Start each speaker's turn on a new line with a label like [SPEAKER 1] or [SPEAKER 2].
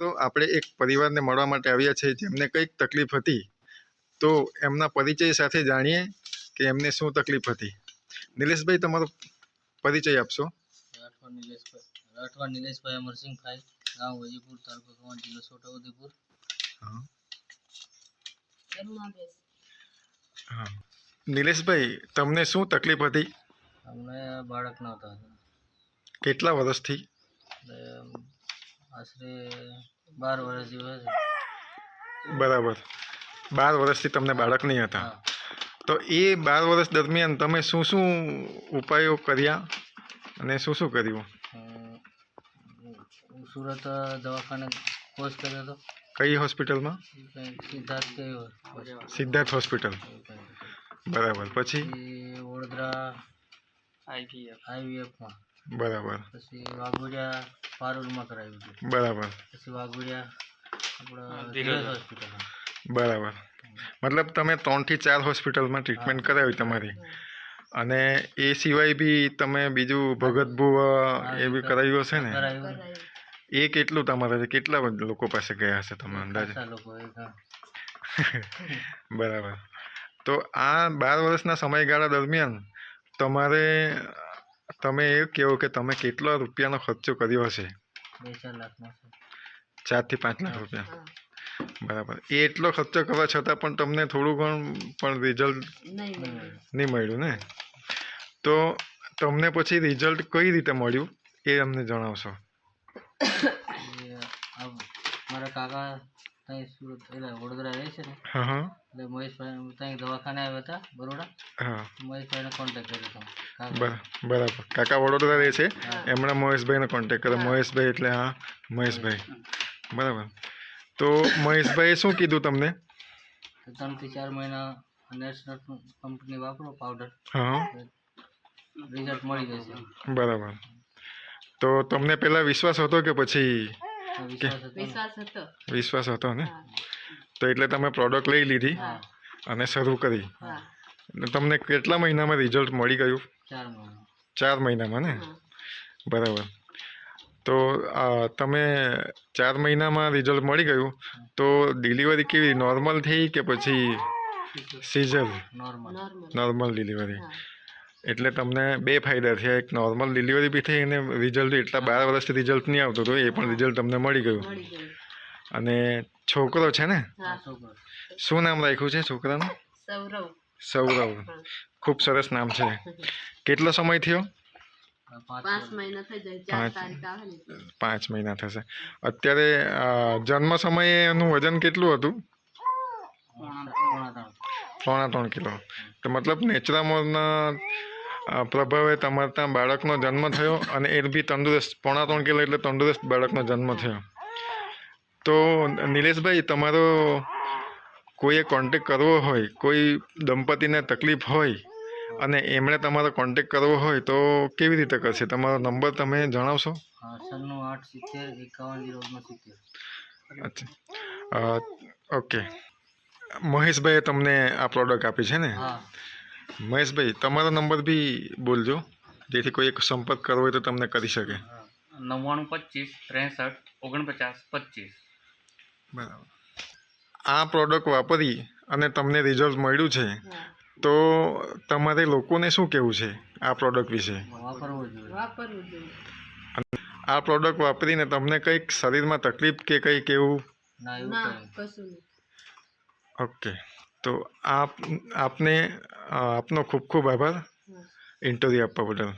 [SPEAKER 1] તો આપણે એક પરિવારને મળવા માટે આવ્યા છે જેમને કંઈક તકલીફ હતી તો એમના પરિચય સાથે જાણીએ કે એમને શું તકલીફ હતી. નિલેશભાઈ તમારો પરિચય આપશો.
[SPEAKER 2] રાઠવા નિલેશભાઈ. રાઠવા નિલેશભાઈ અમરસિંહભાઈ ગામ વજીપુર તાલુકો કવાંટ જિલ્લો છોટાઉદેપુર.
[SPEAKER 1] હા. હા. નિલેશભાઈ તમને શું તકલીફ હતી?
[SPEAKER 2] અમને બાળક નહોતા.
[SPEAKER 1] કેટલા વર્ષથી?
[SPEAKER 2] આશરે બાર વર્ષ જેવા છે
[SPEAKER 1] બરાબર. બાર વર્ષથી તમને બાળક નહીં હતા. તો એ બાર વર્ષ દરમિયાન તમે શું શું ઉપાયો કર્યા અને શું શું કર્યું?
[SPEAKER 2] સુરત દવાખાને કોર્સ કર્યો હતો.
[SPEAKER 1] કઈ હોસ્પિટલમાં?
[SPEAKER 2] સિદ્ધાર્થ
[SPEAKER 1] સિદ્ધાર્થ હોસ્પિટલ. બરાબર. પછી?
[SPEAKER 2] પછી વડોદરા આઈવીએફમાં.
[SPEAKER 1] બરાબર.
[SPEAKER 2] પછી વાઘોડિયા પારુલમાં કરાવ્યું હતું
[SPEAKER 1] બરાબર.
[SPEAKER 2] પછી વાઘોડિયા આપણા હોસ્પિટલમાં.
[SPEAKER 1] બરાબર. મતલબ તમે ત્રણથી ચાર હોસ્પિટલમાં ટ્રીટમેન્ટ કરાવી તમારી. અને એ સિવાય બી તમે બીજું ભગત ભુવા એ બી કરાવ્યું હશે ને? એ કેટલું તમારે કેટલા બધા લોકો પાસે ગયા હશે તમે અંદાજે. બરાબર. તો આ બાર વર્ષના સમયગાળા દરમિયાન તમારે તમે એ કહો કે તમે કેટલો રૂપિયાનો ખર્ચો કર્યો હશે? ચારથી પાંચ લાખ રૂપિયા. બરાબર. એ એટલો ખર્ચો કરવા છતાં પણ તમને થોડું ઘણું પણ રિઝલ્ટ નહીં મળ્યું. ને? તો તમને પછી રિઝલ્ટ કઈ રીતે મળ્યું એ અમને જણાવશો.
[SPEAKER 2] મારા કાકા ત્યાં સુરત એટલે વડોદરા રહે છે ને એટલે મહેશભાઈ ત્યાં દવાખાને આવ્યા હતા બરોડા.
[SPEAKER 1] હા.
[SPEAKER 2] મહેશભાઈને કોન્ટેક્ટ કર્યો હતો
[SPEAKER 1] બરાબર. કાકા વડોદરા રહે છે. એમણે મહેશભાઈનો કોન્ટેક્ટ કર્યો. મહેશભાઈ એટલે હા મહેશભાઈ. બરાબર. તો મહેશભાઈએ શું કીધું તમને?
[SPEAKER 2] ત્રણથી ચાર મહિના નેશનલ કંપની વાપરો પાવડર
[SPEAKER 1] હા.
[SPEAKER 2] રિઝલ્ટ મળી જશે.
[SPEAKER 1] બરાબર. તો તમને પહેલાં વિશ્વાસ હતો કે પછી
[SPEAKER 2] વિશ્વાસ હતો ને?
[SPEAKER 1] તો એટલે તમે પ્રોડક્ટ લઈ લીધી અને શરૂ કરી. એટલે તમને કેટલા મહિનામાં રિઝલ્ટ મળી ગયું?
[SPEAKER 2] ચાર
[SPEAKER 1] મહિનામાં ને? બરાબર. તો તમે ચાર મહિનામાં રિઝલ્ટ મળી ગયું તો ડિલિવરી કેવી? નોર્મલ થઈ કે પછી સીઝર
[SPEAKER 2] નોર્મલ
[SPEAKER 1] ડિલિવરી એટલે તમને બે ફાયદા થયા. એક નોર્મલ ડિલિવરી બી થઈ અને રિઝલ્ટ એટલા બાર વર્ષથી રિઝલ્ટ નહીં આવતું હતું એ પણ રિઝલ્ટ તમને મળી ગયું. અને છોકરો છે ને? શું નામ રાખ્યું છે છોકરાનું?
[SPEAKER 3] સૌરવ.
[SPEAKER 1] સૌરવ. ખૂબ સરસ નામ છે. કેટલો સમય થયો?
[SPEAKER 2] પાંચ
[SPEAKER 3] પાંચ મહિના
[SPEAKER 1] થશે. અત્યારે જન્મ સમયે એનું વજન કેટલું હતું?
[SPEAKER 2] પોણા ત્રણ
[SPEAKER 1] કિલો. તો મતલબ નેચરામોરના પ્રભાવે તમારે ત્યાં બાળકનો જન્મ થયો અને એ બી તંદુરસ્ત પોણા ત્રણ કિલો એટલે તંદુરસ્ત બાળકનો જન્મ થયો. તો નિલેશભાઈ તમારો કોઈએ કોન્ટેક કરવો હોય કોઈ દંપતીને તકલીફ હોય અને એમણે તમારો કોન્ટેક કરવો હોય તો કેવી રીતે કરશે? તમારો નંબર તમે જણાવશો? અચ્છા. ઓકે. મહેશભાઈએ તમને આ પ્રોડક્ટ આપી છે ને? મહેશભાઈ તમારો નંબર બી બોલજો. જેથી કોઈ એક સંપર્ક કરવો હોય તો તમને કરી શકે.
[SPEAKER 4] નવ્વાણું પચીસ ત્રેસઠ ઓગણપચાસ પચીસ.
[SPEAKER 1] બરાબર. આ પ્રોડક્ટ વાપરી અને તમને રિઝલ્ટ મળ્યું છે તો તમારે લોકોને શું કહેવું છે આ પ્રોડક્ટ વિશે? આ પ્રોડક્ટ વાપરીને તમને કંઈક શરીરમાં તકલીફ કે કંઈક એવું
[SPEAKER 2] ના એવું
[SPEAKER 3] કશું નહીં.
[SPEAKER 1] ઓકે તો આપ આપને આપનો ખૂબ ખૂબ આભાર ઇન્ટરવ્યૂ આપવા બદલ.